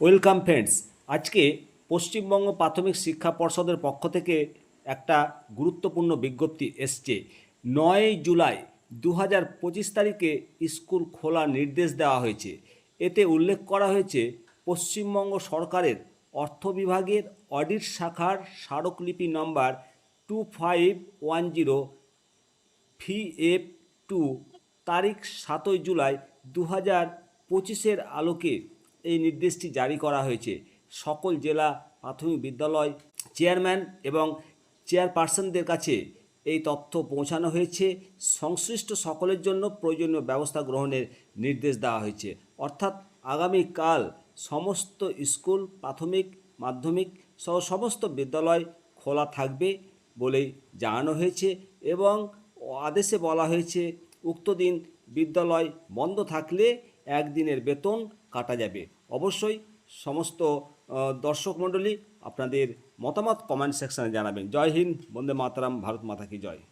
Welcome friends, আজকে পশ্চিমবঙ্গ প্রাথমিক শিক্ষা পর্ষদের পক্ষ থেকে একটা গুরুত্বপূর্ণ বিজ্ঞপ্তি এসছে। নয় জুলাই দু হাজার পঁচিশ তারিখে স্কুল খোলার নির্দেশ দেওয়া হয়েছে। এতে উল্লেখ করা হয়েছে, পশ্চিমবঙ্গ সরকারের অর্থ বিভাগের অডিট শাখার স্মারকলিপি নম্বর টু ফাইভ ওয়ান জিরো ফি এফ টু, তারিখ সাতই জুলাই দু হাজার পঁচিশের আলোকে এই নির্দেশটি জারি করা হয়েছে। সকল জেলা প্রাথমিক বিদ্যালয় চেয়ারম্যান এবং চেয়ারপারসনদের কাছে এই তথ্য পৌঁছানো হয়েছে। সংশ্লিষ্ট সকলের জন্য প্রয়োজনীয় ব্যবস্থা গ্রহণের নির্দেশ দেওয়া হয়েছে। অর্থাৎ আগামীকাল সমস্ত স্কুল, প্রাথমিক, মাধ্যমিক সহ সমস্ত বিদ্যালয় খোলা থাকবে বলেই জানানো হয়েছে এবং আদেশে বলা হয়েছে, উক্ত দিন বিদ্যালয় বন্ধ থাকলে একদিনের বেতন কাটা যাবে। অবশ্যই সমস্ত দর্শক মণ্ডলী আপনাদের মতামত কমেন্ট সেকশানে জানাবেন। জয় হিন্দ, বন্দে মাতারাম, ভারত মাতা কি জয়।